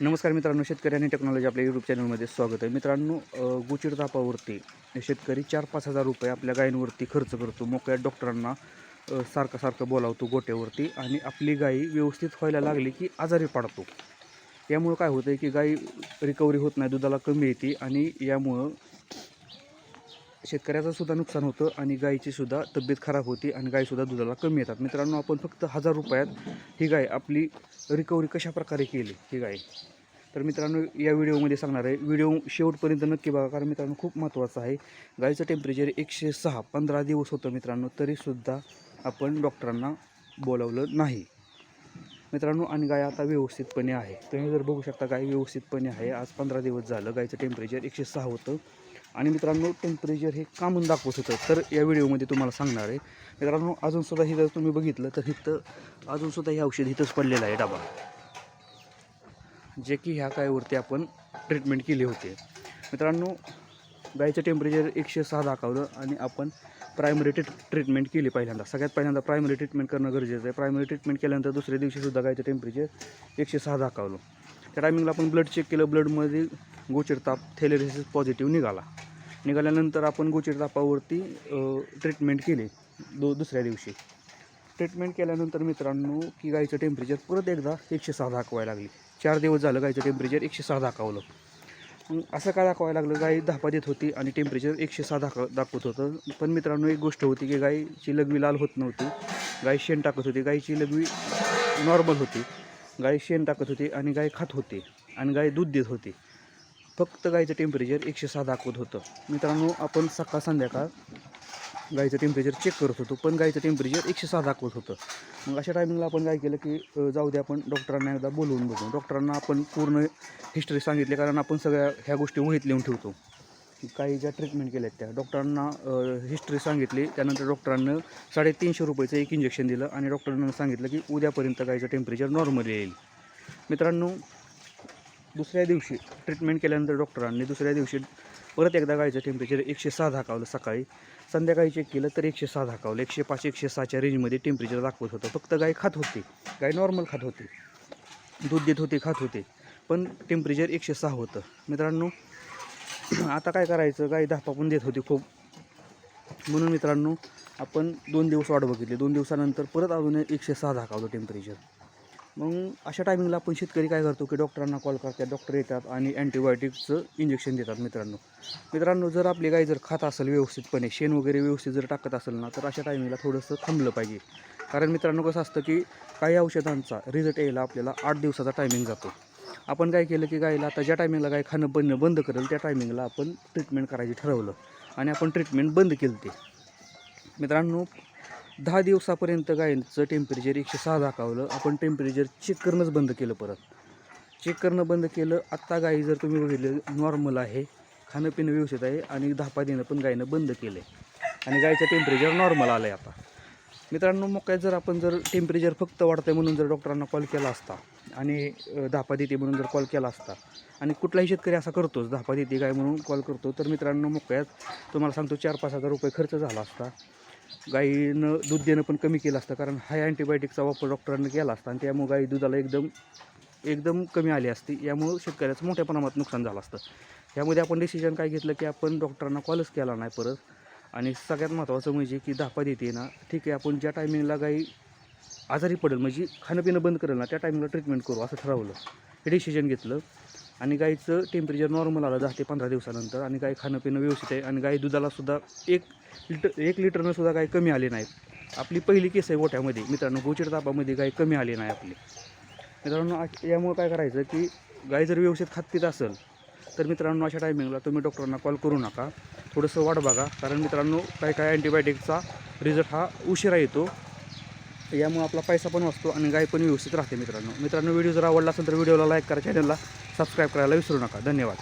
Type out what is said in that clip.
नमस्कार मित्रांनो शेतकरी आणि टेक्नॉलॉजी आपल्या यूट्यूब चॅनलमध्ये स्वागत आहे. मित्रांनो अ, गुचिड तापावरती शेतकरी चार पाच हजार रुपये आपल्या गायींवरती खर्च करतो. मोकळ्या डॉक्टरांना सारखं सारखं बोलावतो गोट्यावरती आणि आपली गाई व्यवस्थित व्हायला लागली की आजारी पडतो. यामुळं काय होतं आहे की गाई रिकव्हरी होत नाही दुधाला कमी येते आणि यामुळं शेतकऱ्याचं सुद्धा नुकसान होतं आणि गायीची सुद्धा तब्येत खराब होती आणि गायीसुद्धा दुधाला कमी येतात. मित्रांनो आपण फक्त हजार रुपयात ही गाय आपली रिकव्हरी कशा प्रकारे केली ही गाय? तर मित्रांनो या व्हिडिओमध्ये सांगणार आहे. व्हिडिओ शेवटपर्यंत नक्की बघा कारण मित्रांनो खूप महत्त्वाचं आहे. गायीचं टेम्परेचर एकशे सहा पंधरा दिवस होतं मित्रांनो तरीसुद्धा आपण डॉक्टरांना बोलावलं नाही. मित्रांनो आणि गाय आता व्यवस्थितपणे आहे. तुम्ही जर बघू शकता गाय व्यवस्थितपणे आहे. आज पंधरा दिवस झालं गायचं टेम्परेचर एकशे सहा होतं. आणि मित्रांनो टेम्परेचर हे का म्हणून दाखवत होतं. तर या व्हिडिओमध्ये तुम्हाला सांगणार आहे मित्रांनो अजूनसुद्धा हे जर तुम्ही बघितलं तर इथं अजूनसुद्धा हे औषध इथंच पडलेलं आहे डबा. जे की ह्या गायीवरती आपण ट्रीटमेंट केली होती. मित्रांनो गायचं टेम्परेचर एकशे सहा दाखवलं आणि आपण प्रायमरी ट्रीट ट्रीटमेंट केली पहिल्यांदा. सगळ्यात पहिल्यांदा प्रायमरी ट्रीटमेंट करणं गरजेचं आहे. प्रायमरी ट्रीटमेंट केल्यानंतर दुसऱ्या दिवशीसुद्धा गायचं टेम्परेचर एकशे सहा दाखवलं. त्या टायमिंगला आपण ब्लड चेक केलं ब्लडमध्ये गोचरताप ताप थेलेरिसिस पॉझिटिव्ह निघाला. निघाल्यानंतर आपण गोचर तापावरती ट्रीटमेंट केली दो दुसऱ्या दिवशी. ट्रीटमेंट केल्यानंतर मित्रांनो की गाईचं टेम्परेचर परत एकदा एकशे सहा दाखवायला लागली. चार दिवस झालं गाईचं टेम्परेचर एकशे सहा दाखवलं. मग असं काय दाखवायला लागलं? गाई धापा देत होती आणि टेम्परेचर एकशे सहा दाखव दाखवत होतं. पण मित्रांनो एक गोष्ट होती की गाईची लघवी लाल होत नव्हती. गाई शेण टाकत होती. गाईची लघवी नॉर्मल होती. गाय शेण टाकत होती आणि गाय खात होती आणि गाय दूध देत होती. फक्त गाईचं टेम्परेचर एकशे सहा दाखवत होतं. मित्रांनो आपण सकाळ संध्याकाळ गाईचं टेम्परेचर चेक करत होतो पण गाईचं टेम्परेचर एकशे सहा दाखवत होतं. मग अशा टायमिंगला आपण काय केलं की जाऊ दे आपण डॉक्टरांना एकदा बोलवून बघू. डॉक्टरांना आपण पूर्ण हिस्ट्री सांगितली कारण आपण सगळ्या ह्या गोष्टी वहीत लिहून ठेवतो. काही ज्या ट्रीटमेंट केल्यात त्या. डॉक्टरांना हिस्ट्री सांगितली त्यानंतर डॉक्टरांनं साडेतीनशे रुपयाचं एक इंजेक्शन दिलं आणि डॉक्टरांना सांगितलं की उद्यापर्यंत गाईचं टेम्परेचर नॉर्मल येईल. मित्रांनो दुसऱ्या दिवशी ट्रीटमेंट केल्यानंतर डॉक्टरांनी दुसऱ्या दिवशी परत एकदा गाईचं टेम्परेचर एकशे सहा दाखवलं. सकाळी संध्याकाळी चेक केलं तर एकशे सहा दाखवलं. एकशे पाच एकशे सहाच्या रेंजमध्ये टेम्परेचर दाखवत होतं. फक्त गाय खात होती. गाय नॉर्मल खात होती. दूध देत होते खात होते. पण टेम्परेचर एकशे सहा होतं. मित्रांनो आता काय करायचं? गाय धापा पण देत होती खूप. म्हणून मित्रांनो आपण दोन दिवस वाट बघितली. दोन दिवसानंतर परत अजून एकशे सहा दाखवलं टेम्परेचर मग अशा टायमिंगला आपण शेतकरी काय करतो की डॉक्टरांना कॉल करतात डॉक्टर येतात आणि अँटीबायोटिकचं इंजेक्शन देतात मित्रांनो. मित्रांनो जर आपली गाय जर खात असेल व्यवस्थितपणे शेण वगैरे व्यवस्थित जर टाकत असेल ना तर अशा टायमिंगला थोडंसं थांबलं पाहिजे. कारण मित्रांनो कसं असतं की काही औषधांचा रिझल्ट यायला आपल्याला आठ दिवसाचा टायमिंग जातो. आपण काय केलं की गायला आता ज्या टायमिंगला गाय खाणं बनणं बंद करेल त्या टायमिंगला आपण ट्रीटमेंट करायची ठरवलं. आणि आपण ट्रीटमेंट बंद केली ते मित्रांनो दहा दिवसापर्यंत गायींचं टेम्परेचर एकशे सहा दाखवलं. आपण टेम्परेचर चेक करणंच बंद केलं परत. चेक करणं बंद केलं. आत्ता गाई जर तुम्ही बघितलं नॉर्मल आहे. खाणं पिणं व्यवस्थित आहे आणि धापा देणं पण गायीनं बंद केलं आहे आणि गायीचं टेम्परेचर नॉर्मल आलं आहे आता. मित्रांनो मग काय जर आपण जर टेम्परेचर फक्त वाढतं आहे म्हणून जर डॉक्टरांना कॉल केला असता आणि धापा देते म्हणून जर कॉल केला असता आणि कुठलाही शेतकरी असा करतोच धापा देते गाय म्हणून कॉल करतो तर मित्रांनो मोकळ्यात तुम्हाला सांगतो चार पाच हजार रुपये खर्च झाला असता. गाईनं दूध देणं पण कमी केलं असतं कारण हाय अँटीबायोटिकचा वापर डॉक्टरांनी केला असता आणि त्यामुळे गाई दुधाला एकदम एकदम कमी आली असती. यामुळं शेतकऱ्याचं मोठ्या प्रमाणात नुकसान झालं असतं. यामध्ये आपण डिसिजन काय घेतलं की आपण डॉक्टरांना कॉलच केला नाही परत. आणि सगळ्यात महत्त्वाचं म्हणजे की धापा देते ना ठीक आहे आपण ज्या टायमिंगला गाई आजारी पडेल म्हणजे खाणं पिणं बंद करेल ना त्या टायमिंगला ट्रीटमेंट करू असं ठरवलं. हे डिसिजन घेतलं. आणि गाईचं टेम्परेचर नॉर्मल आलं दहा ते पंधरा दिवसानंतर आणि गाय खाणं पिणं व्यवस्थित आहे आणि गाय दुधाला सुद्धा एक लिटर एक लिटरनं सुद्धा गाय कमी आली नाहीत. आपली पहिली केस आहे गोठ्यामध्ये. मित्रांनो गोचिड तापामध्ये गाय कमी आली नाही आपली. मित्रांनो आ- यामुळं काय करायचं की गाय जर व्यवस्थित खात पित असेल तर मित्रांनो अशा टायमिंगला तुम्ही डॉक्टरांना कॉल करू नका. थोडंसं वाट बघा. कारण मित्रांनो काय काय अँटीबायोटिकचा रिझल्ट हा उशिरा येतो. यामुळे आपला पैसा पण वाचतो आणि गाय पण व्यवस्थित राहते मित्रांनो. मित्रांनो व्हिडिओ जर आवडला असेल तर व्हिडिओला लाईक करा चॅनलला सबस्क्राईब करायला विसरू नका. धन्यवाद.